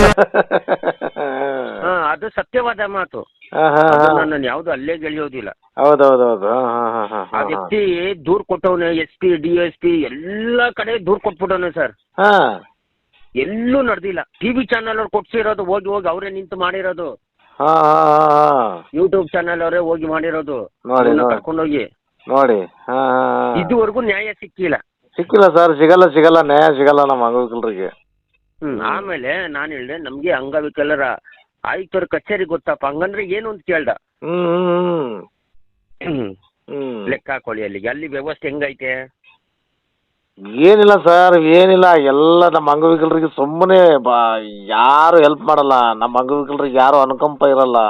ಹಾ ಅದು ಸತ್ಯವಾದ ಮಾತು. ನನ್ನನ್ನು ಯಾವ್ದು ಅಲ್ಲೇ ಗೆಳೆಯೋದಿಲ್ಲ. ಹೌದೌದೌದು. ಆ ವ್ಯಕ್ತಿ ದೂರ್ ಕೊಟ್ಟವನೆ S P D S P ಎಲ್ಲಾ ಕಡೆ ದೂರ್ ಕೊಟ್ಬಿಟ್ಟವನೆ ಸರ್. ಹಾ. ಎಲ್ಲೂ ನಡೆದಿಲ್ಲ. ಟಿವಿ ಚಾನಲ್ ಅವ್ರು ಕೊಡ್ಸಿರೋದು ಹೋಗಿ ಹೋಗಿ ಅವರೇ ನಿಂತು ಮಾಡಿರೋದು. ಯೂಟ್ಯೂಬ್ ಚಾನಲ್ ಅವರೇ ಹೋಗಿ ಮಾಡಿರೋದು. ಕರ್ಕೊಂಡೋಗಿ. ನೋಡಿ. ಇದುವರೆಗೂ ನ್ಯಾಯ ಸಿಕ್ಕಿಲ್ಲ. ಸಿಕ್ಕಿಲ್ಲ ಸರ್ ಸಿಗಲ್ಲ ಸಿಗಲ್ಲ. ನ್ಯಾಯ ಸಿಗಲ್ಲ ನಮ್ಮ ಅಂಗವಿಕಲರಿಗೆ ಹ್ಮ್. ಆಮೇಲೆ ನಾನು ಹೇಳ್ದೆ ನಮ್ಗೆ ಅಂಗವಿಕಲರ ಆಯುಕ್ತರ ಕಚೇರಿ ಗೊತ್ತಪ್ಪ ಹಂಗಂದ್ರೆ ಏನು ಅಂತ ಕೇಳ್ದ. ಹ್ಮ್ ಲೆಕ್ಕ ಹಾಕೊಳ್ಳಿ ಅಲ್ಲಿಗೆ. ಅಲ್ಲಿ ವ್ಯವಸ್ಥೆ ಹೆಂಗೈತೆ? ಏನಿಲ್ಲ ಸರ್ ಏನಿಲ್ಲ. ಎಲ್ಲ ನಮ್ಮ ಅಂಗವಿಕಲರಿಗೆ ಸುಮ್ಮನೆ ಬಾ ಯಾರು ಹೆಲ್ಪ್ ಮಾಡಲ್ಲ. ನಮ್ಮ ಅಂಗವಿಕಲರಿಗೆ ಯಾರು ಅನುಕಂಪ ಇರಲ್ಲ.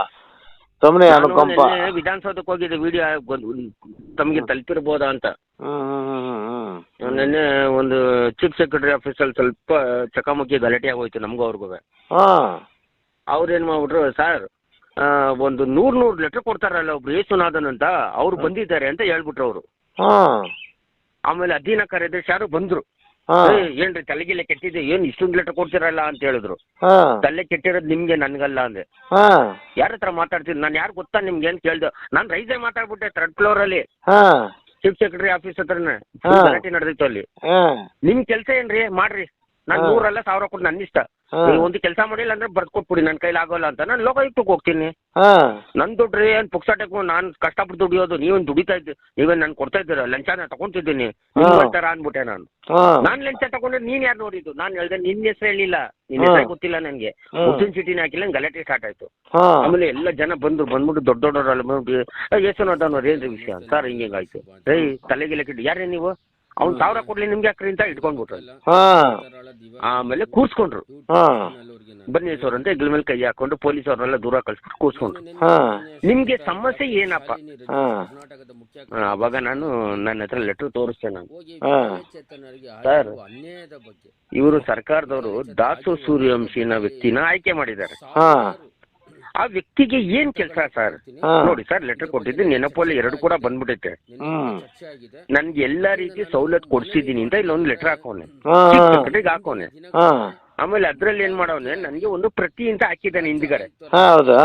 ಸುಮ್ಮನೆ ಅನುಕಂಪ. ವಿಧಾನಸೌಧಕ್ಕೆ ಹೋಗಿದ್ದೆ ವಿಡಿಯೋ ತಮಗೆ ತಲುಪಿರ್ಬೋದಾ ಅಂತ. ಹ್ಮ್ ಹ್ಮ್ ಹ್ಮ್ ಹ್ಮ್. ನಿನ್ನೆ ಒಂದು ಚೀಫ್ ಸೆಕ್ರೆಟರಿ ಆಫೀಸಲ್ಲಿ ಸ್ವಲ್ಪ ಚಕಮಕಿ ಗಲಾಟೆ ಆಗೋಯ್ತು ನಮಗೂ ಅವ್ರಿಗೂ. ಹಾ. ಅವ್ರೇನ್ ಮಾಡ್ಬಿಟ್ರು ಸರ್ ಒಂದು ನೂರ್ ನೂರ್ ಲೆಟರ್ ಕೊಡ್ತಾರಲ್ಲ ಒಬ್ರು ಯೇಸುನಾಥನ್ ಅಂತ ಅವ್ರು ಬಂದಿದ್ದಾರೆ ಅಂತ ಹೇಳ್ಬಿಟ್ರು ಅವರು. ಹಾ. ಆಮೇಲೆ ಅಧೀನ ಕಾರ್ಯದರ್ಶಿ ಯಾರು ಬಂದ್ರು. ಹಾ. ಏ, ಏನ್ರಿ ತಲೆಗಿಲೆ ಕೆಟ್ಟಿದೆ ಏನ್ ಇಷ್ಟೊಂದು ಲೆಟರ್ ಕೊಡ್ತಿರಲ್ಲ? ಅಂತ ಹೇಳಿದ್ರು. ಹಾ. ತಲೆ ಕೆಟ್ಟಿರೋದು ನಿಮ್ಗೆ ನನ್ಗಲ್ಲ ಅಂದೆ. ಹಾ. ಯಾರ ಹತ್ರ ಮಾತಾಡ್ತೀನಿ ನಾನು ಯಾರು ಗೊತ್ತಾ ನಿಮ್ಗೆ? ಏನ್ ಕೇಳ್ದೆ. ನಾನು ರೈಸೇ ಮಾತಾಡ್ಬಿಟ್ಟೆ ಥರ್ಡ್ ಫ್ಲೋರ್ ಅಲ್ಲಿ. ಹಾ. ಚೀಫ್ ಸೆಕ್ರೆಟರಿ ಆಫೀಸ್ ಹತ್ರನೇ. ಗಲಾಟೆ ನಡೆದಿತ್ತು ಅಲ್ಲಿ ಹಾ ನಿಮ್ ಕೆಲಸ ಏನ್ರಿ ಮಾಡ್ರಿ ನಾನು. ನೂರಲ್ಲ ಸಾವಿರ ಕೊಟ್ಟು ನನ್ನ ಇಷ್ಟ. ನೀವು ಒಂದು ಕೆಲಸ ಮಾಡಿಲ್ಲ ಅಂದ್ರೆ ಬರ್ದ್ ಕೊಟ್ಬಿಡಿ ನನ್ನ ಕೈಲಿ ಆಗೋಲ್ಲ ಅಂತ. ನಾನು ಲೋಕಾಯುಕ್ತಕ್ಕೆ ಹೋಗ್ತೀನಿ. ನನ್ ರೀ ಏನ್ ಪುಕ್ಸಾಟಕ್ಕೆ ನಾನು ಕಷ್ಟಪಟ್ಟು ದುಡಿಯೋದು ನೀವೇನ್ ದುಡಿತಾ ಇದ್ದೆ ನೀವೇನ್ ನಾನು ಕೊಡ್ತಾ ಇದ್ದೀರ? ಲಂಚಾನ ತಗೊಂತಿದ್ದೀನಿ. ಅಂತಾರ ತರ ಅನ್ಬಿಟ್ಟೆ ನಾನು. ನಾನ್ ಲಂಚ ತಗೊಂಡ್ರೆ ನೀನ್ ಯಾರು ನೋಡಿದ್ದು? ನಾನು ಹೇಳ್ದೆ ನಿನ್ನ ಹೆಸರು ಹೇಳಿಲ್ಲ. ನಿನ್ನ ಹೆಸರು ಗೊತ್ತಿಲ್ಲ ನನಗೆ. ಮುದ್ದಿನ ಮುತ್ತಿನ ಚೀಟಿನ ಹಾಕಿಲ್ಲ ಗಲಾಟೆ ಸ್ಟಾರ್ಟ್ ಆಯ್ತು. ಆಮೇಲೆ ಎಲ್ಲ ಜನ ಬಂದ್ರು ಬಂದ್ಬಿಟ್ಟು ದೊಡ್ಡ ದೊಡ್ಡವರೆಲ್ಲ ಬಂದ್ಬಿಟ್ಟು ಯೇಸುನಾಥವ್ರು ಏನ್ರಿ ವಿಷಯ? ಸರ್ ಹಿಂಗೆ ಆಯ್ತು. ಏಯ್ ತಲೆಗೆಲೆ ಕಿಟ್ಟು ಯಾರೇ ನೀವು? ಅವ್ನು ಸಾವಿರ ಕೊಡ್ಲಿ ನಿಮ್ಗೆ ಯಾಕ್ರಿ ಅಂತ ಇಟ್ಕೊಂಡ್ಬಿಟ್ರು. ಹಾ. ಆಮೇಲೆ ಕೂರ್ಸ್ಕೊಂಡ್ರು. ಹಾ. ಬನ್ನಿ ಸರ್ ಅಂತ ಇದ್ರ ಮೇಲೆ ಕೈ ಹಾಕೊಂಡು ಪೊಲೀಸ್ ಅವ್ರನ್ನೆಲ್ಲ ದೂರ ಕಳ್ಸ್ಬಿಟ್ಟು ಕೂರ್ಸ್ಕೊಂಡ್ರು. ಹಾ. ನಿಮ್ಗೆ ಸಮಸ್ಯೆ ಏನಪ್ಪ? ಹಾ. ಅವಾಗ ನಾನು ನನ್ನ ಹತ್ರ ಲೆಟರ್ ತೋರಿಸ್ತೇನೆ ನಾನು. ಹಾ. ಸರ್ ಇವರು ಸರ್ಕಾರದವರು ದಾಸು ಸೂರ್ಯವಂಶಿನ ವ್ಯಕ್ತಿನ ಆಯ್ಕೆ ಮಾಡಿದ್ದಾರೆ. ಹಾ. ಆ ವ್ಯಕ್ತಿಗೆ ಏನ್ ಕೆಲಸ ಸರ್? ನೋಡಿ ಸರ್ ಲೆಟರ್ ಕೊಟ್ಟಿದ್ದು ನೆನಪಲ್ಲಿ ಎರಡು ಕೂಡ ಬಂದ್ಬಿಟ್ಟೈತೆ ಹ್ಮ್. ನನ್ಗೆ ಎಲ್ಲಾ ರೀತಿ ಸವಲತ್ತು ಕೊಡ್ಸಿದೀನಿ ಅಂತ ಇಲ್ಲೊಂದು ಲೆಟರ್ ಹಾಕೋನೆ. ಸೆಕ್ರೆಟರಿಗೆ ಹಾಕೋನೆ. ಆಮೇಲೆ ಅದ್ರಲ್ಲಿ ಏನ್ ಮಾಡವನೆ ನನಗೆ ಒಂದು ಪ್ರತಿ ಅಂತ ಹಾಕಿದ್ದಾನೆ ಹಿಂದ್ಗಡೆ. ಹಾ ಹೌದಾ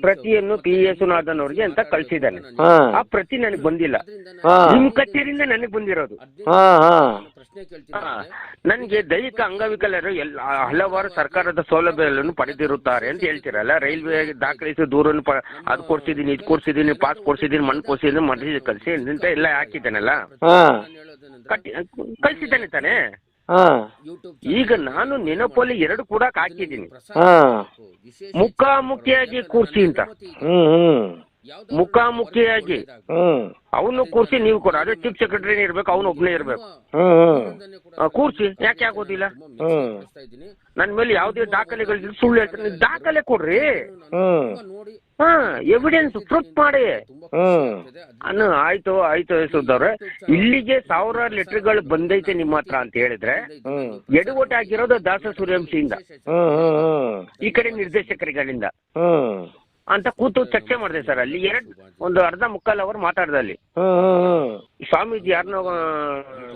ಪ್ರತಿಯನ್ನು ಪಿ ಎಸ್ ನಾದನ್ ಅವ್ರಿಗೆ ಅಂತ ಕಳ್ಸಿದ್ದಾನೆ. ಹಾ. ಆ ಪ್ರತಿ ನನಗೆ ಬಂದಿಲ್ಲ. ಹಾ. ನಿಮ್ ಕಚೇರಿಯಿಂದ ನನಗೆ ಬಂದಿರೋದು. ಹಾ ಹಾ. ನನಗೆ ದೈಹಿಕ ಅಂಗವಿಕಲರು ಎಲ್ಲ ಹಲವಾರು ಸರ್ಕಾರದ ಸೌಲಭ್ಯಗಳನ್ನು ಪಡೆದಿರುತ್ತಾರೆ ಅಂತ ಹೇಳ್ತೀರಲ್ಲ. ರೈಲ್ವೆ ದಾಖಲಿಸಿ ದೂರನ್ನು ಪ ಅದು ಕೊಡ್ಸಿದ್ದೀನಿ ಇದು ಕೊಡ್ಸಿದ್ದೀನಿ ಪಾಸ್ ಕೊಡ್ಸಿದೀನಿ ಮಣ್ಣು ಕೊಡ್ಸಿದೀನಿ ಮನೆ ಕಳಿಸಿ ಅಂತ ಎಲ್ಲ ಹಾಕಿದ್ದಾನಲ್ಲ. ಹಾ. ಕಟ್ಟಿ ಕಳ್ಸಿದ್ದಾನೆ ತಾನೆ? ಈಗ ನಾನು ನೆನಪಲ್ಲಿ ಎರಡು ಕೂಡ ಹಾಕಿದ್ದೀನಿ. ಹಾ. ಮುಖಾಮುಖಿಯಾಗಿ ಕೂರ್ಸಿ ಅಂತ. ಹ್ಮ್ ಹ್ಮ್. ಮುಖಾಮುಖಿಯಾಗಿ. ಅವನು ಕೂರ್ಸಿ ನೀವು ಕೊಡ. ಅದೇ ಚೀಫ್ ಸೆಕ್ರೆಟರಿ ಇರ್ಬೇಕು ಅವನು ಒಬ್ಬನೇ ಇರ್ಬೇಕು. ಕೂರ್ಸಿ. ಯಾಕೆ ಆಗೋದಿಲ್ಲ? ನನ್ನ ಮೇಲೆ ಯಾವುದೇ ದಾಖಲೆಗಳು ಸುಳ್ಳು ಹೇಳ್ತಾರೆ. ದಾಖಲೆ ಕೊಡ್ರಿ. ಹಾ ಎವಿಡೆನ್ಸ್ ಪ್ರೂಫ್ ಮಾಡಿ. ಆಯ್ತು ಆಯ್ತು ಸುದ್ದವ್ರೆ ಇಲ್ಲಿಗೆ ಸಾವಿರಾರು ಲೆಟರ್ಗಳು ಬಂದೈತೆ ನಿಮ್ಮ ಹತ್ರ ಅಂತ ಹೇಳಿದ್ರೆ ಹ್ಮ್. ಆಗಿರೋದು ದಾಸ ಸೂರ್ಯವಂಶಿಯಿಂದ. ಈ ಕಡೆ ನಿರ್ದೇಶಕರುಗಳಿಂದ. ಅಂತ ಕೂತು ಚರ್ಚೆ ಮಾಡಿದೆ ಸರ್ ಅಲ್ಲಿ. ಎರಡ್ ಒಂದು ಅರ್ಧ ಮುಕ್ಕಾಲು ಅವರ್ ಮಾತಾಡ್ದೆ ಅಲ್ಲಿ. ಸ್ವಾಮೀಜಿ ಯಾರನ್ನೋ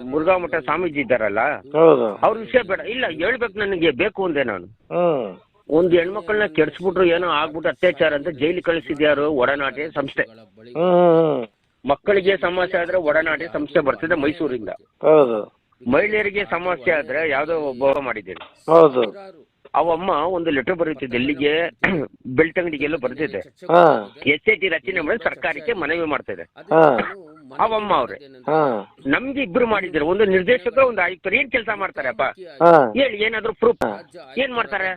ಮುರುಘಾ ಮಠ ಸ್ವಾಮೀಜಿ ಇದ್ದಾರಲ್ಲ? ಹೌದು. ಅವ್ರ ವಿಷಯ ಬೇಡ. ಇಲ್ಲ ಹೇಳ್ಬೇಕು ನನಗೆ ಬೇಕು ಅಂದೆ ನಾನು. ಒಂದು ಹೆಣ್ಮಕ್ಳನ್ನ ಕೆಡ್ಸ್ಬಿಟ್ರು ಏನೋ ಆಗ್ಬಿಟ್ಟು ಅತ್ಯಾಚಾರ ಅಂತ ಜೈಲಿಗೆ ಕಳಿಸಿದ್ಯಾರು ಒಡನಾಟಿ ಸಂಸ್ಥೆ. ಮಕ್ಕಳಿಗೆ ಸಮಸ್ಯೆ ಆದ್ರೆ ಒಡನಾಟಿ ಸಂಸ್ಥೆ ಬರ್ತಿದೆ ಮೈಸೂರಿಂದ. ಹೌದು. ಮಹಿಳೆಯರಿಗೆ ಸಮಸ್ಯೆ ಆದ್ರೆ ಯಾವ್ದೋ ಒಬ್ಬ ಮಾಡಿದ್ದೇನೆ. ಹೌದು. ಅವಮ್ಮ ಒಂದು ಲೆಟರ್ ಬರೆಯುತ್ತಿದ್ದೆ. ಇಲ್ಲಿಗೆ ಬೆಳ್ತಂಗಡಿಗೆಲ್ಲ ಬರ್ತಿದ್ದೆ. ಹಾ. ಎಸ್ ಐ ಟಿ ರಚನೆ ಮಾಡಿ ಸರ್ಕಾರಕ್ಕೆ ಮನವಿ ಮಾಡ್ತಿದೆ ಹಾ. ಅವಮ್ಮ ಅವ್ರೆ. ಹಾ. ನಮ್ಗೆ ಇಬ್ರು ಮಾಡಿದ್ರು ಒಂದು ನಿರ್ದೇಶಕರು ಒಂದು ಆಯುಕ್ತರು. ಏನ್ ಕೆಲಸ ಮಾಡ್ತಾರಪ್ಪ ಹಾ. ಹೇಳಿ ಏನಾದ್ರು ಪ್ರೂಫ್ ಏನ್ ಮಾಡ್ತಾರೆ?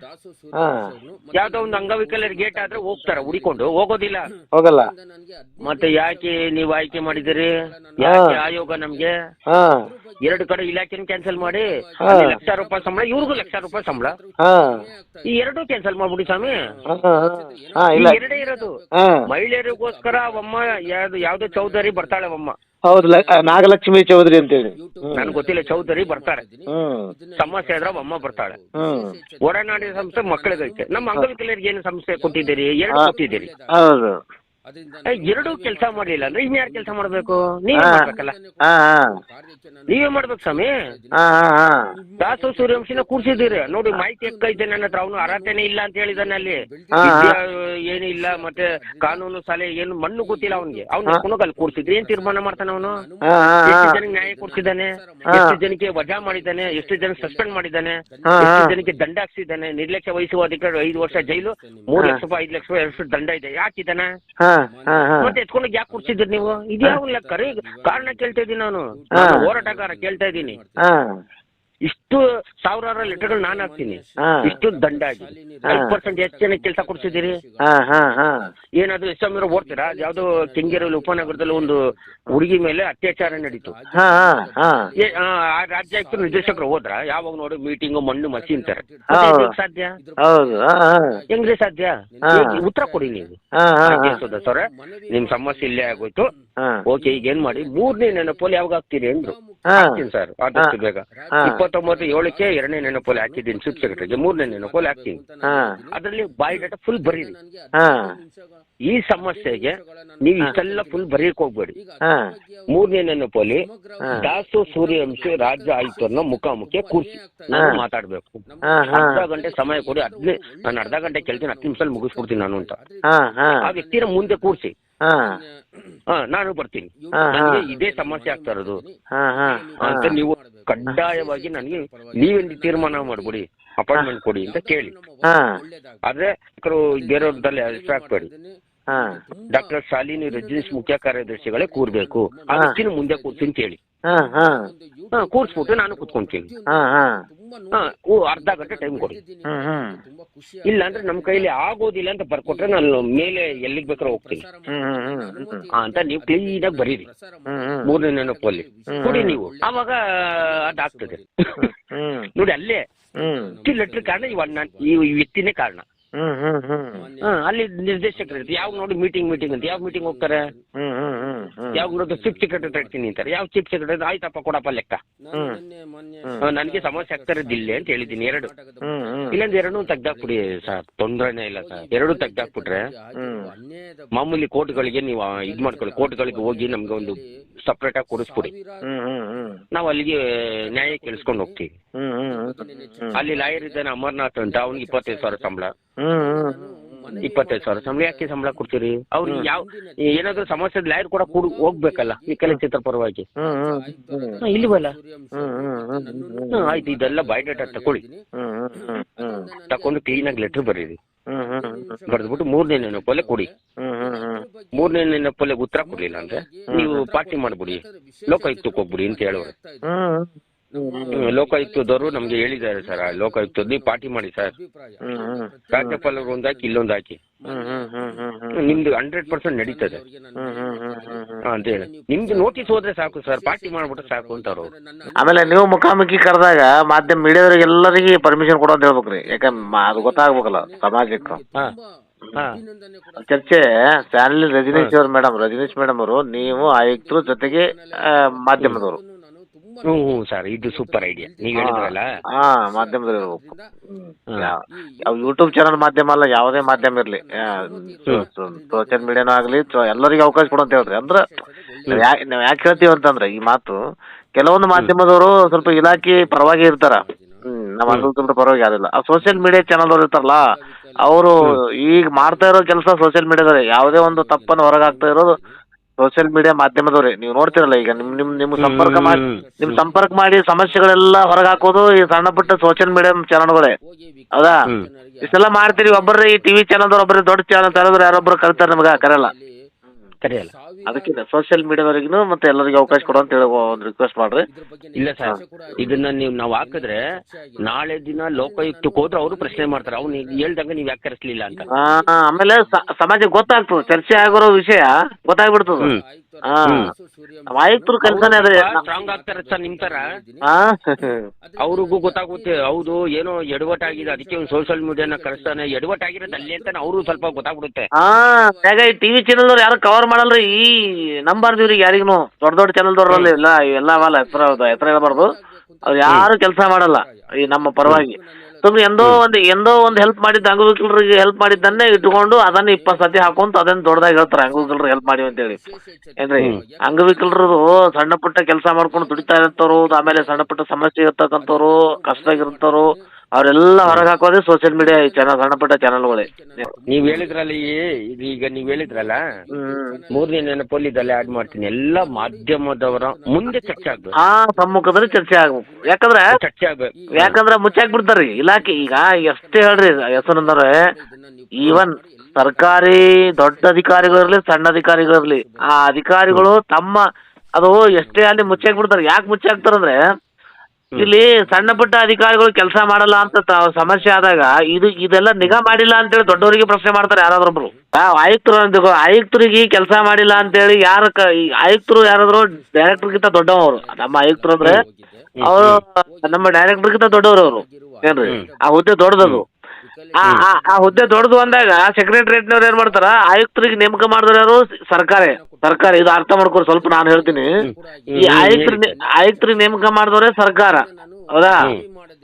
ಹಾ. ಯಾವ್ದೋ ಒಂದು ಅಂಗವಿಕಲರ ಗೇಟ್ ಆದ್ರೆ ಹೋಗ್ತಾರೆ ಹುಡಿಕೊಂಡು ಹೋಗೋದಿಲ್ಲ. ಹೋಗಲ್ಲ. ಮತ್ತೆ ಯಾಕೆ ನೀವು ಆಯ್ಕೆ ಮಾಡಿದಿರಿ ಯಾಕೆ ಆಯೋಗ ನಮ್ಗೆ? ಹಾ. ಎರಡು ಕಡೆ ಇಲಾಖೆನ ಕ್ಯಾನ್ಸಲ್ ಮಾಡಿ ಹಾ. ಅಲ್ಲಿ ಲಕ್ಷ ರೂಪಾಯಿ ಸಂಬಳ ಇವ್ರಿಗೂ ಲಕ್ಷ ರೂಪಾಯಿ ಸಂಬಳ. ಹಾ. ಈ ಎರಡು ಕ್ಯಾನ್ಸಲ್ ಮಾಡ್ಬಿಡಿ ಸ್ವಾಮಿ. ಹಾ ಹಾ. ಈ ಇಲ್ಲ. ಎರಡೇ ಇರೋದು. ಹಾ. ಮಹಿಳೆಯರಿಗೋಸ್ಕರ ಅವಮ್ಮ ಯಾವ್ದು ಯಾವ್ದೋ ಚೌಧರಿ ಬರ್ತಾಳೆ ಅವಮ್ಮ. ಹೌದು ಲ- ಆ, ನಾಗಲಕ್ಷ್ಮಿ ಚೌಧರಿ ಅಂತೇಳಿ. ನನ್ ಗೊತ್ತಿಲ್ಲ ಚೌಧರಿ ಬರ್ತಾರೆ. ಹ್ಮ್ ಸಮಸ್ಯೆ ಇದ್ರೆ ಅಮ್ಮ ಬರ್ತಾಳೆ. ಹ್ಮ್ ಒಡನಾಡಿದ ಸಂಸ್ಥೆ ಮಕ್ಕಳಿಗೈತೆ. ನಮ್ಮ ಅಂಗವಿಕಲರಿಗೆ ಏನು ಸಂಸ್ಥೆ ಕೊಟ್ಟಿದ್ದೀರಿ? ಎರಡು. ಕೊಟ್ಟಿದ್ದೀರಿ. ಹೌದು. ಎರಡೂ ಕೆಲಸ ಮಾಡಲಿಲ್ಲ ಅಂದ್ರೆ ಇನ್ಯಾರು ಕೆಲಸ ಮಾಡ್ಬೇಕು? ನೀವೇ ಹಾ. ಮಾಡ್ಬೇಕಲ್ಲ? ಹಾ ಹಾ. ನೀವೇ ಮಾಡ್ಬೇಕು ಸ್ವಾಮಿ. ಹಾ ಹಾ ಹಾ. ದಾಸು ಸೂರ್ಯವಂಶಿನ ಕೂರ್ಸಿದಿರಿ ನೋಡಿ ಮಾಹಿತಿ ಎಕ್ಕೈತೆ ನನ್ನ ಹತ್ರ. ಅವನು ಅರ್ಹತೆನೇ ಇಲ್ಲ ಅಂತ ಹೇಳಿದಾನೆ ಅಲ್ಲಿ ಹಾ, ಹಾ. ಏನು ಇಲ್ಲ ಮತ್ತೆ ಕಾನೂನು ಸಲಹೆ ಏನು ಮಣ್ಣು ಗೊತ್ತಿಲ್ಲ ಅವನಿಗೆ. ಅವ್ನು ಕುಣಗಲ್ಲಿ ಅಲ್ಲಿ ಕೂರ್ಸಿದ್ರಿ. ಏನ್ ತೀರ್ಮಾನ ಮಾಡ್ತಾನೆ ಅವನು? ಎಷ್ಟು ಜನಕ್ಕೆ ನ್ಯಾಯ ಕೊಡ್ಸಿದ್ದಾನೆ? ಎಷ್ಟು ಜನಕ್ಕೆ ವಜಾ ಮಾಡಿದ್ದಾನೆ? ಎಷ್ಟು ಜನ ಸಸ್ಪೆಂಡ್ ಮಾಡಿದ್ದಾನೆ? ಎಷ್ಟು ಜನಕ್ಕೆ ದಂಡ ಹಾಕ್ಸಿದ್ದಾನೆ? ನಿರ್ಲಕ್ಷ್ಯ ವಹಿಸುವ ಅಧಿಕಾರಿ ಐದು ವರ್ಷ ಜೈಲು ಮೂರು ಲಕ್ಷ ರೂಪಾಯಿ ಐದು ಲಕ್ಷ ರೂಪಾಯಿ ಎರಡು ದಂಡ ಇದೆ. ಯಾಕಿದ್ದಾನೆ? ಮತ್ತೆ ಎತ್ಕೊಂಡು ಯಾಕೆ ಕುಡ್ಸಿದ್ರಿ ನೀವು? ಇದ್ಯಾವ ಲೆಕ್ಕ ರೀ? ಕಾರಣ ಕೇಳ್ತಾ ಇದ್ದೀನಿ ನಾನು. ಹೋರಾಟಗಾರ ಕೇಳ್ತಾ ಇದ್ದೀನಿ ಇಷ್ಟು ಸಾವಿರಾರು ಲೆಟರ್ಗಳು ನಾನು ಹಾಕ್ತೀನಿ. ಇಷ್ಟು ದಂಡ ಆಗಿ. ಐದು ಪರ್ಸೆಂಟ್ ಎಷ್ಟು ಜನಕ್ಕೆ ಕೆಲಸ ಕೊಡ್ಸಿದ್ದೀರಿ? ಹಾ ಏನಾದ್ರು ಎಸ್ ಓದ್ತೀರಾ? ಓಡ್ತೀರಾ ಯಾವ್ದೋ ಕೆಂಗೇರಲ್ಲಿ ಉಪನಗರದಲ್ಲಿ ಒಂದು ಹುಡುಗಿ ಮೇಲೆ ಅತ್ಯಾಚಾರ ನಡೀತು. ಆ ರಾಜ್ಯ ರಾಜ್ಯಾಯುಕ್ತ ನಿರ್ದೇಶಕರು ಹೋದ್ರ? ಯಾವಾಗ ನೋಡಿ ಮೀಟಿಂಗ್ ಮಣ್ಣು ಮಸಿ ಅಂತಾರೆ. ಸಾಧ್ಯ? ಹೆಂಗ್ರಿ ಸಾಧ್ಯ? ಉತ್ತರ ಕೊಡಿ ನೀವು. ಸರ್ ನಿಮ್ ಸಮಸ್ಯೆ ಇಲ್ಲೇ ಆಗೋಯ್ತು. ಓಕೆ ಈಗ ಏನ್ ಮಾಡಿ? ಮೂರನೇ ನೆನಪಲ್ಲಿ ಯಾವಾಗ ಹಾಕ್ತೀರಿ ಅಂದ್ರು? ಹಾ. ಹಾಕ್ತೀನಿ ಸರ್ ಆದಷ್ಟು ಬೇಗ. ಇಪ್ಪತ್ತೊಂಬತ್ತು ಏಳಕ್ಕೆ ಎರಡನೇ ನೆನಪಲ್ಲಿ ಹಾಕಿದ್ದೀನಿ ಚೀಫ್ ಸೆಕ್ರೆಟರಿಗೆ ಮೂರನೇ ನೆನಪಲ್ಲಿ ಹಾಕ್ತೀನಿ. ಹಾ. ಅದರಲ್ಲಿ ಬಾಯಿ ಡಾಟಾ ಫುಲ್ ಬರೀರಿ. ಈ ಸಮಸ್ಯೆಗೆ ನೀವು ಇಷ್ಟೆಲ್ಲ ಫುಲ್ ಬರೀಕ್ ಹೋಗ್ಬೇಡಿ. ಮೂರನೇ ನೆನಪಲ್ಲಿ. ದಾಸು ಸೂರ್ಯವಂಶಿ ರಾಜ್ಯ ಆಯುಕ್ತರನ್ನ ಮುಖಾಮುಖಿ ಕೂರಿಸಿ. ನಾನು. ಮಾತಾಡ್ಬೇಕು. ಅರ್ಧ ಗಂಟೆ ಸಮಯ ಕೊಡಿ ಹದಿನೈದು ನಾನು ಅರ್ಧ ಗಂಟೆ ಕೇಳ್ತೀನಿ ಹತ್ತು ನಿಮಿಷದಲ್ಲಿ ಮುಗಿಸ್ಬಿಡ್ತೀನಿ ನಾನು ಅಂತ. ಹಾ ಹಾ. ಆ ವ್ಯಕ್ತಿನ ಮುಂದೆ ಕೂರಿಸಿ. ಹಾ. ಹಾ ನಾನು ಬರ್ತೀನಿ. ನನಗೆ ಇದೇ ಸಮಸ್ಯೆ ಆಗ್ತಾ ಇರೋದು. ಹಾ ಹಾ ಅಂತ ನೀವು ಕಡ್ಡಾಯವಾಗಿ ನನಗೆ ನೀವೇನು ತೀರ್ಮಾನ ಮಾಡ್ಬಿಡಿ ಅಪಾಯಿಂಟ್ಮೆಂಟ್ ಕೊಡಿ ಅಂತ ಕೇಳಿ. ಹಾ. ಆದ್ರೆ ಬೇರೆಯವ್ರದಲ್ಲಿ ಹಾಕ್ಬೇಡಿ ಡಾಕ್ಟರ್ ಶಾಲಿನಿ ರಜನೀಶ್ ಮುಖ್ಯ ಕಾರ್ಯದರ್ಶಿಗಳೇ ಕೂರ್ಬೇಕು. ಆ ಮುಂದೆ ಕೂರ್ತೀನಿ ಕೇಳಿ ಹೇಳಿ. ಹಾ ಹಾ. ಹಾ ಕೂರ್ಸ್ಬಿಟ್ಟು ನಾನು ಕುತ್ಕೊಂತೀನಿ. ಹಾ ಹಾ. ಹಾ ಓ ಅರ್ಧ ಗಂಟೆ ಟೈಮ್ ಕೊಡಿ. ಹ್ಮ್ ಹ್ಮ್. ಇಲ್ಲ ಅಂದ್ರೆ ನಮ್ಮ ಕೈಲಿ ಆಗೋದಿಲ್ಲ ಅಂತ ಬರ್ಕೊಟ್ರೆ ನಾನು ಮೇಲೆ ಎಲ್ಲಿಗೆ ಬೇಕಾದ್ರೆ ಹೋಗ್ತೀನಿ. ಹ್ಮ್ ಹ್ಮ್ ಹ್ಮ್ ಹ್ಮ್. ಆ, ಅಂತ ನೀವು ಕ್ಲೀನಾಗಿ ಬರೀರಿ. ಹ್ಮ್ ಹ್ಮ್. ಮೂರನೇ ನೆನಪಲ್ಲಿ. ಕೊಡಿ ನೀವು. ಅವಾಗ ಅದಾಗ್ತದೆ ಹ್ಮ್. ನೋಡಿ ಅಲ್ಲೇ ಹ್ಮ್. ಲೆಟ್ರ್ ಕಾರಣ ಇವ ನಾನು ಈ ಈ ವ್ಯಕ್ತಿನೇ ಕಾರಣ. ಹ್ಮ್ ಹ್ಮ್ ಹ್ಮ್. ಅಲ್ಲಿ ನಿರ್ದೇಶಕರು ಇರ್ತಾರೆ. ಯಾವಾಗ ನೋಡಿ ಮೀಟಿಂಗ್ ಮೀಟಿಂಗ್ ಅಂತ. ಯಾವ ಮೀಟಿಂಗ್ ಹೋಗ್ತಾರೆ? ಹ್ಮ್ ಹ್ಮ್ ಹ್ಮ್ ಹ್ಮ್. ಯಾವಾಗ ನೋಡಿ ಚೀಫ್ ಸೆಕ್ರೆಟರಿ ಇರ್ತೀನಿ ಅಂತಾರೆ. ಯಾವ ಚೀಫ್ ಸೆಕ್ರೆಟರಿ ಆಯ್ತಪ್ಪ ಕೊಡಪ್ಪ ಲೆಕ್ಕ. ಹ್ಮ್. ನನಗೆ ಸಮಸ್ಯೆ ಆಗ್ತಾ ಇರೋದಿಲ್ಲ ಅಂತ ಹೇಳಿದ್ದೀನಿ. ಎರಡು. ಇಲ್ಲಾಂದ್ರೆ ಎರಡೂ ತೆಗ್ದಾಕ್ಬಿಡಿ ಸರ್. ತೊಂದರೆನೇ ಇಲ್ಲ ಸರ್. ಎರಡು ತೆಗ್ದಾಕ್ಬಿಟ್ರೆ ಮಾಮೂಲಿ ಕೋರ್ಟ್ಗಳಿಗೆ ನೀವು ಇದು ಮಾಡ್ಕೊಳ್ಳಿ. ಕೋರ್ಟ್ಗಳಿಗೆ ಹೋಗಿ ನಮ್ಗೆ ಒಂದು ಸಪ್ರೇಟ್ ಆಗಿ ಕೊಡಿಸ್ಬಿಡಿ. ನಾವು ಅಲ್ಲಿಗೆ ನ್ಯಾಯ ಕೇಳಿಸ್ಕೊಂಡು ಹೋಗ್ತೀವಿ. ಅಲ್ಲಿ ಲಾಯರ್ ಇದ್ದಾನೆ ಅಮರ್ನಾಥ್ ಅಂತ. ಅವ್ನಿಗೆ ಇಪ್ಪತ್ತೈದು ಸಾವಿರ ಸಂಬಳ. ಇಪ್ಪತ್ತೈದು ಸಾವಿರ ಸಂಬಳ ಯಾಕೆ ಸಂಬಳ ಕೊಡ್ತೀರಿ? ಅವ್ರಿಗೆ ಯಾವ ಏನಾದ್ರು ಸಮಸ್ಯೆ ಲಾಯರ್ ಕೂಡ ಕೂಡ ಹೋಗ್ಬೇಕಲ್ಲ ಈ ಚಲನಚಿತ್ರ ಪರವಾಗಿ. ಇಲ್ವಲ್ಲ ಆಯ್ತು ಇದೆಲ್ಲ ಬಯೋಡೇಟಾ ತಕೊಳ್ಳಿ ತಕೊಂಡು ಕ್ಲೀನ್ ಆಗಿ ತಕೊಂಡು ಕ್ಲೀನಾಗಿ ಲೆಟ್ರ್ ಬರೀರಿ. ಹ್ಮ್ ಹ್ಮ್ ಬರೆದ್ಬಿಟ್ಟು ಮೂರನೇ ನೆನಪಲ್ಲೇ ಕೊಡಿ. ಹ್ಮ್ ಹ್ಮ್ ಹ್ಮ್. ಮೂರನೇ ನೆನಪಲ್ಲೇ ಉತ್ತರ ಕೊಡ್ಲಿಲ್ಲ ಅಂದ್ರೆ ನೀವು ಪಾರ್ಟಿ ಮಾಡ್ಬಿಡಿ. ಲೋಕಾಯುಕ್ತಕ್ಕೆ ಹೋಗ್ಬಿಡಿ ಅಂತ ಹೇಳೋರು. ಲೋಕಾಯುಕ್ತದವರು ನಮ್ಗೆ ಹೇಳಿದ್ದಾರೆ ಸರ್ ಲೋಕಾಯುಕ್ತ ನೀವು ಪಾರ್ಟಿ ಮಾಡಿ ಸರ್. ರಾಜ್ಯಪಾಲರು ಒಂದು ಹಾಕಿ ಇಲ್ಲೊಂದ್ ಹಾಕಿ. ನಿಮ್ದು ಹಂಡ್ರೆಡ್ ಪರ್ಸೆಂಟ್ ನಡೀತದೆ. ಅಂತ ಹೇಳಿ ನಿಮ್ದು ನೋಟಿಸ್ ಹೋದ್ರೆ ಸಾಕು ಸರ್ ಪಾರ್ಟಿ ಮಾಡ್ಬಿಟ್ರೆ ಸಾಕು ಅಂತ ಅವರು. ಆಮೇಲೆ ನೀವು ಮುಖಾಮುಖಿ ಕರೆದಾಗ ಮಾಧ್ಯಮ ಮೀಡಿಯಾದವ್ರಿಗೆ ಎಲ್ಲರಿಗೆ ಪರ್ಮಿಷನ್ ಕೊಡು ಅಂತ ಹೇಳ್ಬೇಕ್ರಿ. ಯಾಕಂದ್ರೆ ಮ- ಅದು ಗೊತ್ತಾಗ್ಬೇಕಲ್ಲ ಸಮಾಜಕ್ಕೆ ಚರ್ಚೆ ಚಾನಲ್ ರಜನೀಶ್ ಅವ್ರು ಮೇಡಮ್ ರಜನೀಶ್ ಮೇಡಮ್ ಅವರು ನೀವು ಆಯುಕ್ತರು ಜೊತೆಗೆ ಆ, ಮಾಧ್ಯಮದವರು. ಹ್ಞೂ ಹ್ಞೂ ಸರ್ ಇದು ಸೂಪರ್ ಐಡಿಯಾ ನೀವು ಹೇಳಿದ್ರಲ್ಲ? ಹಾ ಮಾಧ್ಯಮದಲ್ಲಿ ಇರ್ಬೇಕು ಯಾವ- ಯಾವ ಯೂಟ್ಯೂಬ್ ಚಾನಲ್ ಮಾಧ್ಯಮ ಅಲ್ಲ ಯಾವುದೇ ಮಾಧ್ಯಮ ಇರಲಿ. ಸೋಷಿಯಲ್ ಮೀಡಿಯಾನೂ ಆಗಲಿ ಎಲ್ಲರಿಗೂ ಅವಕಾಶ ಕೊಡು ಅಂತ ಹೇಳ್ರಿ. ಅಂದ್ರೆ ನಾವ್ ಯಾಕೆ ಹೇಳ್ತೀವಿ ಅಂತಂದ್ರೆ ಈ ಮಾತು ಕೆಲವೊಂದು ಮಾಧ್ಯಮದವರು ಸ್ವಲ್ಪ ಇಲಾಖೆ ಪರವಾಗಿ ಇರ್ತಾರ. ಹ್ಮ್. ನಮ್ಮ ಪರವಾಗಿ ಯಾರಿಲ್ಲ. ಆ ಸೋಷಿಯಲ್ ಮೀಡಿಯಾ ಚಾನಲ್ ಅವ್ರು ಇರ್ತಾರಲ್ಲ ಅವರು ಈಗ ಮಾಡ್ತಾ ಇರೋ ಕೆಲಸ ಸೋಷಿಯಲ್ ಮೀಡಿಯಾದಲ್ಲಿ ಯಾವುದೇ ಒಂದು ತಪ್ಪನ್ನು ಹೊರಗಾಗ್ತಾ ಇರೋದು ಸೋಷಿಯಲ್ ಮೀಡಿಯಾ ಮಾಧ್ಯಮದವ್ರಿ ನೀವು ನೋಡ್ತಿರಲ್ಲ ಈಗ ನಿಮ್ ನಿಮ್ ನಿಮ್ ಸಂಪರ್ಕ ಮಾಡಿ. ನಿಮ್ ಸಂಪರ್ಕ ಮಾಡಿ ಸಮಸ್ಯೆಗಳೆಲ್ಲ ಹೊರಗೆ ಹಾಕೋದು ಈ ಸಣ್ಣ ಪುಟ್ಟ ಸೋಷಿಯಲ್ ಮೀಡಿಯಾ ಚಾನಲ್ಗಳೇ ಹೌದಾ. ಇಷ್ಟೆಲ್ಲ ಮಾಡ್ತೀರಿ ಒಬ್ಬರ ಈ ಟಿವಿ ಚಾನಲ್ದವ್ರು ಒಬ್ಬರ ದೊಡ್ಡ ಚಾನಲ್ ತರದ್ರೆ ಯಾರೊಬ್ರು ಕರೀತಾರೆ ನಿಮ್ಗೆ ಕರೆಯಲ್ಲ ಕರೆಯಲ್ಲ. ಅದಕ್ಕೆ ಸೋಷಿಯಲ್ ಮೀಡಿಯಾದವರಿಗೂ ಮತ್ತೆ ಎಲ್ಲರಿಗೂ ಅವಕಾಶ ಕೊಡು ಅಂತ ಹೇಳಿ ಒಂದು ರಿಕ್ವೆಸ್ಟ್ ಮಾಡ್ರಿ. ಇಲ್ಲ ಸರ್ ಇದನ್ನ ನೀವು ನಾವು ಹಾಕಿದ್ರೆ ನಾಳೆ ದಿನ ಲೋಕಾಯುಕ್ತಕ್ಕೆ ಹೋದ್ರೆ ಅವರು ಪ್ರಶ್ನೆ ಮಾಡ್ತಾರೆ ಅವ್ನು ಹೇಳ್ದಂಗ ನೀವು ಯಾಕೆ ಕರೆಸ್ಲಿಲ್ಲ ಅಂತ. ಆ, ಆಮೇಲೆ ಸಮಾಜ ಸಮಾಜಕ್ಕೆ ಗೊತ್ತಾಗ್ತದೆ ಚರ್ಚೆ ಆಗಿರೋ ವಿಷಯ ಗೊತ್ತಾಗ್ಬಿಡ್ತದೆ. ಹ್ಮ್. ಹಾ ಆಯುಕ್ತರು ಕೆಲಸನೇ ಅದೇ. ಸ್ಟ್ರಾಂಗ್ ಆಗ್ತಾರೆ ಸರ್ ನಿಮ್ ತರ. ಹಾ. ಅವ್ರಿಗೂ ಗೊತ್ತಾಗುತ್ತೆ ಹೌದು ಏನೋ ಎಡವಟ್ ಆಗಿದೆ ಅದಕ್ಕೆ ಒಂದು ಸೋಷಿಯಲ್ ಮೀಡಿಯಾನ ಕರೆಸ್ತಾನೆ ಎಡವಟ್ ಆಗಿರೋದು ಅಲ್ಲಿ ಅಂತ ಅವರು ಸ್ವಲ್ಪ ಗೊತ್ತಾಗ್ಬಿಡುತ್ತೆ. ಹಾ ಟಿವಿ ಚಾನಲ್ದವ್ರು ಯಾರು ಕವರ್ ಮಾಡಲ್ರಿ ಈ ನಂಬಾರ್ದು ಇವ್ರಿಗೆ ಯಾರಿಗೂ ದೊಡ್ಡ ದೊಡ್ಡ ಚಾನಲ್ದವ್ರಲ್ಲಿ ಎಲ್ಲ ಎಲ್ಲ ಅವಲ್ಲ ಹೆಸರು ಹೆಸರು ಹೇಳ್ಬಾರ್ದು. ಅವ್ರು ಯಾರು ಕೆಲಸ ಮಾಡಲ್ಲ ಈ ನಮ್ಮ ಪರವಾಗಿ. ಸುಮ್ಮನೆ ಎಂದೋ ಒಂದು ಎಂದೋ ಒಂದು ಹೆಲ್ಪ್ ಮಾಡಿದ್ದ ಅಂಗವಿಕಲರಿಗೆ ಹೆಲ್ಪ್ ಮಾಡಿದ್ದನ್ನೇ ಇಟ್ಕೊಂಡು ಅದನ್ನ ಇಪ್ಪತ್ತು ಸತಿ ಹಾಕೊಂತ ಅದನ್ನ ದೊಡ್ಡದಾಗಿ ಹೇಳ್ತಾರೆ ಅಂಗವಿಕಲರಿಗೆ ಹೆಲ್ಪ್ ಮಾಡಿ ಅಂತೇಳಿ. ಏನ್ರಿ ಅಂಗವಿಕಲರದು ಸಣ್ಣ ಪುಟ್ಟ ಕೆಲಸ ಮಾಡ್ಕೊಂಡು ದುಡಿತಾ ಇರ್ತಾರೋ ಆಮೇಲೆ ಸಣ್ಣ ಪುಟ್ಟ ಸಮಸ್ಯೆ ಇರ್ತಕ್ಕಂಥವ್ರು ಕಷ್ಟದಾಗಿರ್ತಾರು ಅವರೆಲ್ಲ ಹೊರಗೆ ಹಾಕೋದೆ ಸೋಷಿಯಲ್ ಮೀಡಿಯಾ ಚಾನಲ್ ಸಣ್ಣ ಪುಟ್ಟ ಚಾನಲ್ಗಳೇ ನೀವ್ ಹೇಳಿದ್ರಲ್ಲ ಈ ಇದು ಈಗ ನೀವ್ ಹೇಳಿದ್ರಲ್ಲ? ಮೂರನೇ ನೆನಪಲ್ಲಿ ಇದೆಲ್ಲ ಆಡ್ ಮಾಡ್ತೀನಿ. ಎಲ್ಲ ಮಾಧ್ಯಮದವರ ಮುಂದೆ ಚರ್ಚೆ ಆಗ್ಬೇಕು. ಆ ಸಮ್ಮುಖದಲ್ಲಿ ಚರ್ಚೆ ಆಗ್ಬೇಕು. ಯಾಕಂದ್ರೆ ಚರ್ಚೆ ಆಗ್ಬೇಕು. ಯಾಕಂದ್ರೆ ಮುಚ್ಚಾಕ್ ಬಿಡ್ತಾರ್ರಿ ಇಲಾಖೆ ಈಗ ಎಷ್ಟೇ ಹೇಳ್ರಿ ಹೆಸರಂದ್ರೆ ಈವನ್ ಸರ್ಕಾರಿ ದೊಡ್ಡ ಅಧಿಕಾರಿಗಳಿರ್ಲಿ ಸಣ್ಣ ಅಧಿಕಾರಿಗಳಿರ್ಲಿ ಆ ಅಧಿಕಾರಿಗಳು ತಮ್ಮ ಅದು ಎಷ್ಟೇ ಅಲ್ಲಿ ಮುಚ್ಚಾಕ್ ಬಿಡ್ತಾರೆ ಯಾಕೆ ಮುಚ್ಚಾಕ್ತಾರಂದ್ರೆ ಇಲ್ಲಿ ಸಣ್ಣ ಪುಟ್ಟ ಅಧಿಕಾರಿಗಳು ಕೆಲಸ ಮಾಡಲ್ಲ ಅಂತ ಸಮಸ್ಯೆ ಆದಾಗ ಇದು ಇದೆಲ್ಲ ನಿಗಾ ಮಾಡಿಲ್ಲ ಅಂತೇಳಿ ದೊಡ್ಡವರಿಗೆ ಪ್ರಶ್ನೆ ಮಾಡ್ತಾರೆ ಯಾರಾದ್ರೊಬ್ರು ಆಯುಕ್ತರು ಅಂತ ಆಯುಕ್ತರಿಗೆ ಕೆಲಸ ಮಾಡಿಲ್ಲ ಅಂತೇಳಿ ಯಾರ ಕ ಈ ಆಯುಕ್ತರು ಯಾರಾದ್ರು ಡೈರೆಕ್ಟರ್ಗಿಂತ ದೊಡ್ಡವರು ನಮ್ಮ ಆಯುಕ್ತರು ಅಂದ್ರೆ ಅವರು ನಮ್ಮ ಡೈರೆಕ್ಟರ್ ಗಿಂತ ದೊಡ್ಡವರು ಅವರು ಏನ್ರಿ ಆ ಹುದ್ದೆ ದೊಡ್ಡದದು. ಆ ಆ- ಆ ಹುದ್ದೆ ದೊಡ್ಡದು ಅಂದಾಗ ಸೆಕ್ರೆಟರಿಯೇಟ್ನವ್ರು ಏನ್ ಮಾಡ್ತಾರ? ಆಯುಕ್ತರಿಗೆ ನೇಮಕ ಮಾಡಿದ್ರು ಯಾರು? ಸರ್ಕಾರ. ಸರ್ಕಾರ. ಇದು ಅರ್ಥ ಮಾಡ್ಕೊರಿ ಸ್ವಲ್ಪ ನಾನು ಹೇಳ್ತೀನಿ. ಈ ಆಯುಕ್ತರಿ ಆಯುಕ್ತರಿಗೆ ನೇಮಕ ಮಾಡಿದವರೇ ಸರ್ಕಾರ. ಹೌದಾ?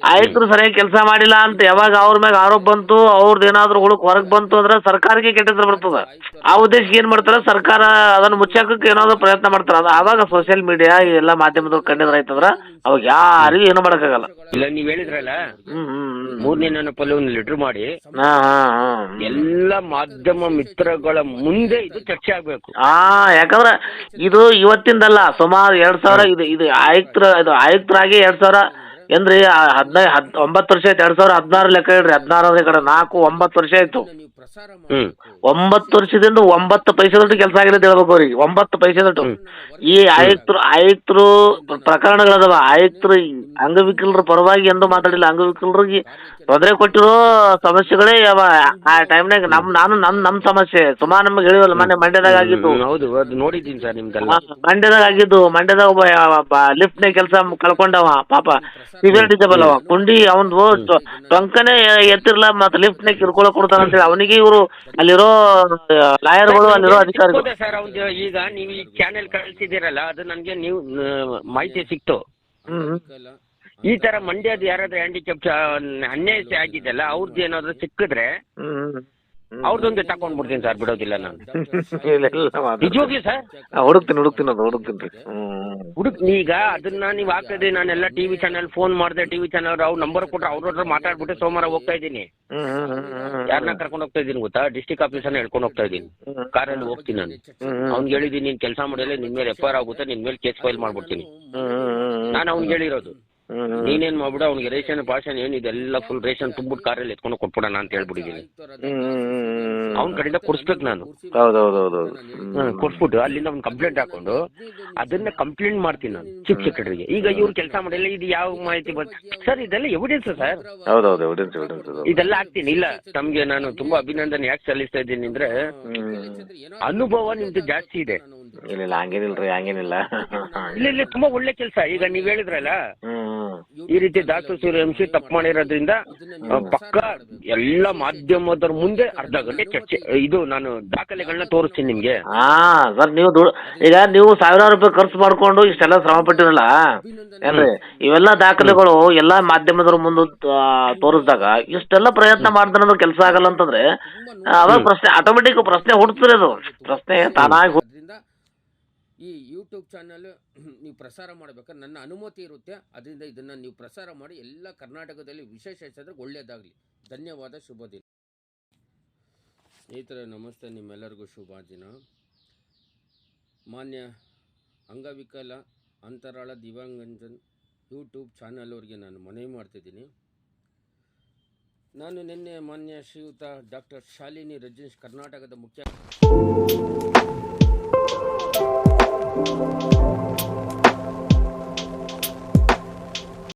ಆಯುಕ್ತರು ಸರಿಯಾಗಿ ಕೆಲಸ ಮಾಡಿಲ್ಲ ಅಂತ ಯಾವಾಗ ಅವ್ರ ಮ್ಯಾಗ ಆರೋಪ ಬಂತು ಅವ್ರದ್ದು ಏನಾದ್ರು ಹುಡುಕ್ ಹೊರಗೆ ಬಂತು ಅಂದ್ರೆ ಸರ್ಕಾರಕ್ಕೆ ಕೆಟ್ಟದ್ರ ಬರ್ತದ. ಆ ಉದ್ದೇಶಕ್ಕೆ ಏನ್ ಮಾಡ್ತಾರ ಸರ್ಕಾರ ಅದನ್ನ ಮುಚ್ಚಾಕಕ್ಕೆ ಏನಾದ್ರು ಪ್ರಯತ್ನ ಮಾಡ್ತಾರ. ಅದ ಆವಾಗ ಸೋಷಿಯಲ್ ಮೀಡಿಯಾ ಎಲ್ಲಾ ಎಲ್ಲ ಮಾಧ್ಯಮದವ್ರು ಕಂಡಿದ್ರ ಆಯ್ತಂದ್ರ ಅವಾಗ ಯಾರಿಗೂ ಏನು ಮಾಡಕ್ಕಾಗಲ್ಲ. ಇಲ್ಲ ನೀವ್ ಹೇಳಿದ್ರಲ್ಲ? ಹ್ಮ್ ಹ್ಮ್ ಹ್ಮ್. ಮೂರನೇ ನೆನಪಲ್ಲಿ ಒಂದು ಲೆಟರ್ ಮಾಡಿ. ಹಾ ಹಾ ಹಾ. ಎಲ್ಲ ಮಾಧ್ಯಮ ಮಿತ್ರಗಳ ಮುಂದೆ ಇದು ಚರ್ಚೆ ಆಗ್ಬೇಕು. ಆ ಯಾಕಂದ್ರೆ ಇದು ಇವತ್ತಿಂದಲ್ಲ ಸುಮಾರು ಎರಡ್ ಸಾವಿರ ಇದು ಇದು ಆಯುಕ್ತರ ಇದು ಆಯುಕ್ತರಾಗಿ ಎರಡ್ ಸಾವಿರ ಏನ್ರಿ ಹದಿನೈದು ಹದ್ ಒಂಬತ್ತು ವರ್ಷ ಆಯ್ತು ಎರಡ್ ಸಾವಿರ ಹದಿನಾರು ಲೆಕ್ಕ ಇಡ್ರಿ ಹದಿನಾರು ಈ ಕಡೆ ನಾಲ್ಕು ಒಂಬತ್ತು ವರ್ಷ ಆಯ್ತು. ಹ್ಮ್. ಒಂಬತ್ತು ವರ್ಷದಿಂದ ಒಂಬತ್ತು ಪೈಸೆ ದೊಡ್ಡ ಕೆಲಸ ಆಗಿದೆ ಅಂತ ಹೇಳ್ಬೇಕು ಅವ್ರಿಗೆ. ಒಂಬತ್ತು ಪೈಸೆ ದೊಡ್ಡ ಈ ಆಯುಕ್ತರು ಆಯುಕ್ತರು ಪ್ರಕರಣಗಳದಾವ. ಆಯುಕ್ತರು ಅಂಗವಿಕಲರ ಪರವಾಗಿ ಎಂದು ಮಾತಾಡಿಲ್ಲ. ಅಂಗವಿಕಲರಿಗೆ ತೊಂದರೆ ಕೊಟ್ಟಿರೋ ಸಮಸ್ಯೆಗಳೇ ಅವ ಆ ಟೈಮ್ನಾಗ ನಮ್ ನಾನು ನನ್ನ ನಮ್ ಸಮಸ್ಯೆ. ಸುಮಾರು ನಮ್ಗೆ ಹೇಳಿವಲ್ಲ ಮೊನ್ನೆ ಮಂಡ್ಯದಾಗ ಆಗಿದ್ದು. ಹ್ಮ್, ಹೌದು ಅದು ನೋಡಿದ್ದೀನಿ ಸರ್ ನಿಮ್ದೆಲ್ಲ. ಮಂಡ್ಯದಾಗ ಆಗಿದ್ದು. ಮಂಡ್ಯದಾಗ ಒಬ್ಬ ಲಿಫ್ಟ್ನ್ಯಾಗ ಕೆಲಸ ಕಳ್ಕೊಂಡವ ಪಾಪ. ಸಿವಿಯರ್ ಡಿಸೇಬಲ್ ಅವ ಕುಂಡಿ ಅವನ್ದು ಟೊಂಕನೆ ಎತ್ತಿರ್ಲ ಮತ್ತೆ ಲಿಫ್ಟ್ನ್ಯಾಗ ಕಿರ್ಕೊಳ್ಳೋ ಕೊಡ್ತಾನ ಅಂತೇಳಿ. ಅವನಿಗೆ ಇವರು ಅಲ್ಲಿರೋ ಲಾಯರ್ಗಳು ಅಲ್ಲಿರೋ ಅಧಿಕಾರಿಗಳು. ಹೌದಾ ಸರ್ ಅವ್ನು ಈಗ ನೀವು ಈ ಚಾನೆಲ್ ಕಳಿಸಿದ್ದೀರಲ್ಲ ಅದು ನನಗೆ ನೀವು ಆ, ಮಾಹಿತಿ ಸಿಕ್ತು. ಹ್ಮ್ ಹ್ಮ್. ಈ ತರ ಮಂಡ್ಯದ ಯಾರಾದ್ರೂ ಹ್ಯಾಂಡಿಕ್ಯಾಪ್ ಅನ್ಯಾಯ ಆಗಿದೆಲ್ಲ ಅವ್ರದ್ದು ಏನಾದ್ರು ಸಿಕ್ಕಿದ್ರೆ ಅವ್ರದೊಂದು ತಕೊಂಡ್ ಬಿಡ್ತೀನಿ ಸರ್ ಬಿಡೋದಿಲ್ಲ ನಾನು. ಸರ್? ಹುಡುಕ್ತೀನಿ ಹುಡುಕ್ತೀನಿ ಅದು ಹುಡುಕ್ತೀನಿ ಹುಡುಕ್ ಈಗ ಅದನ್ನ ನೀವು ಹಾಕದ್ರಿ ನಾನೆಲ್ಲ ಟಿವಿ ಚಾನೆಲ್ ಫೋನ್ ಮಾಡಿದೆ ಟಿವಿ ಚಾನೆಲ್ ಅವ್ರ ನಂಬರ್ ಕೊಟ್ರೆ ಅವ್ರ ಹತ್ರ ಮಾತಾಡ್ಬಿಟ್ಟು ಸೋಮವಾರ ಹೋಗ್ತಾ ಇದ್ದೀನಿ. ಯಾರನ್ನ ಕರ್ಕೊಂಡು ಹೋಗ್ತಾ ಇದ್ದೀನಿ ಗೊತ್ತಾ? ಡಿಸ್ಟಿಕ್ ಆಫೀಸನ್ನ ಹೇಳ್ಕೊಂಡು ಹೋಗ್ತಾ ಇದ್ದೀನಿ. ಕಾರಲ್ಲಿ ಹೋಗ್ತೀನಿ ನಾನು. ಅವ್ನ್ ಅವ್ನಿಗೆ ಹೇಳಿದ್ದೀನಿ ನೀನು ಕೆಲಸ ಮಾಡಿದ್ರೆ ನಿನ್ ಮೇಲೆ ಎಫ್ ಆರ್ ಆಗುತ್ತೆ ನಿನ್ ಮೇಲೆ ಕೇಸ್ ಫೈಲ್ ಮಾಡ್ಬಿಡ್ತೀನಿ. ನಾನು ಅವ್ನಿಗೆ ಹೇಳಿರೋದು. ನೀನೇನ್ ಮಾಡ್ಬಿಡು ಅವ್ನಿಗೆ ರೇಷನ್ ಪಾಷನ್ ಇದೆಲ್ಲ ಫುಲ್ ರೇಷನ್ ತುಂಬಿಟ್ಟು ಕಾರಲ್ಲಿ ಎತ್ಕೊಂಡು ಕೊಟ್ಬಿಡೋಣ ಅಂತ ಹೇಳ್ಬಿಟ್ಟಿದ್ದೀನಿ. ಅವ್ನ ಕಡೆಯಿಂದ ಕೊಡಿಸ್ಬೇಕು ನಾನು. ಹೌದು ಹೌದು ಹೌದು ಹೌದು ಅಲ್ಲಿಂದ ಒಂದು ಕಂಪ್ಲೇಂಟ್ ಹಾಕೊಂಡು ಅದನ್ನ ಕಂಪ್ಲೇಂಟ್ ಮಾಡ್ತೀನಿ ನಾನು ಚೀಫ್ ಸೆಕ್ರೆಟರಿಗೆ ಈಗ ಇವ್ರು ಕೆಲಸ ಮಾಡಿಲ್ಲ ಇದು ಯಾವ ಮಾಹಿತಿ ಬಂತು ಸರ್ ಇದೆಲ್ಲ ಎವಿಡೆನ್ಸ್ ಸರ್? ಹೌದು ಎವಿಡೆನ್ಸ್ ಇದೆಲ್ಲ ಹಾಕ್ತೀನಿ. ಇಲ್ಲ ತಮ್ಗೆ ನಾನು ತುಂಬಾ ಅಭಿನಂದನೆ ಯಾಕೆ ಸಲ್ಲಿಸ್ತಾ ಇದ್ದೀನಿ ಅಂದ್ರೆ ಅನುಭವ ನಿಮ್ದು ಜಾಸ್ತಿ ಇದೆ. ಇಲ್ಲ ಇಲ್ಲ ಹಂಗೇನಿಲ್ರಿ ಹಂಗೇನಿಲ್ಲ. ಇಲ್ಲ ಇಲ್ಲ ತುಂಬಾ ಒಳ್ಳೆ ಕೆಲಸ. ಈಗ ನೀವ್ ಹೇಳಿದ್ರಲ್ಲ ಈ ರೀತಿ ದಾಸು ಎಂಸಿ ತಪ್ಪು ಮಾಡಿರೋದ್ರಿಂದ ಪಕ್ಕ ಎಲ್ಲ ಮಾಧ್ಯಮದವ್ರ ಮುಂದೆ ಅರ್ಧ ಗಂಟೆ ಚರ್ಚೆ. ಇದು ನಾನು ದಾಖಲೆಗಳನ್ನ ತೋರಿಸ್ತೀನಿ ನಿಮ್ಗೆ. ಹಾ ಸರ್ ನೀವು ಈಗ ನೀವು ಸಾವಿರಾರು ರೂಪಾಯಿ ಖರ್ಚು ಮಾಡ್ಕೊಂಡು ಇಷ್ಟೆಲ್ಲ ಶ್ರಮ ಪಟ್ಟಿರಲ್ಲ? ಏನ್ರಿ ಇವೆಲ್ಲ ದಾಖಲೆಗಳು ಎಲ್ಲಾ ಮಾಧ್ಯಮದವ್ರ ಮುಂದೆ ತೋರಿಸಿದಾಗ ಇಷ್ಟೆಲ್ಲ ಪ್ರಯತ್ನ ಮಾಡ್ತಾನಂದ್ರೆ ಕೆಲಸ ಆಗಲ್ಲ ಅಂತಂದ್ರೆ ಆ, ಅವಾಗ ಪ್ರಶ್ನೆ ಆಟೋಮೆಟಿಕ್ ಪ್ರಶ್ನೆ ಹುಡ್ತದೆ ಅದು ಪ್ರಶ್ನೆ ತಾನಾಗಿ ಹುಟ್- ಈ ಯೂಟ್ಯೂಬ್ ಚಾನಲ್ ನೀವು ಪ್ರಸಾರ ಮಾಡಬೇಕಾದ್ರೆ ನನ್ನ ಅನುಮತಿ ಇರುತ್ತೆ. ಅದರಿಂದ ಇದನ್ನು ನೀವು ಪ್ರಸಾರ ಮಾಡಿ ಎಲ್ಲ ಕರ್ನಾಟಕದಲ್ಲಿ ವಿಶೇಷ ಹೆಸರು ಒಳ್ಳೆಯದಾಗಲಿ ಧನ್ಯವಾದ, ಶುಭ ದಿನ. ಸ್ನೇಹಿತರೆ, ನಮಸ್ತೆ. ನಿಮ್ಮೆಲ್ಲರಿಗೂ ಶುಭ ದಿನ. ಮಾನ್ಯ ಅಂಗವಿಕಲ ಅಂತರಾಳ ದಿವ್ಯಾಂಗಂಜನ್ ಯೂಟ್ಯೂಬ್ ಚಾನಲ್ ಅವರಿಗೆ ನಾನು ಮನವಿ ಮಾಡ್ತಿದ್ದೀನಿ. ನಾನು ನಿನ್ನೆ ಮಾನ್ಯ ಶ್ರೀಯುತ ಡಾಕ್ಟರ್ ಶಾಲಿನಿ ರಜನೀಶ್ ಕರ್ನಾಟಕದ ಮುಖ್ಯ Thank you.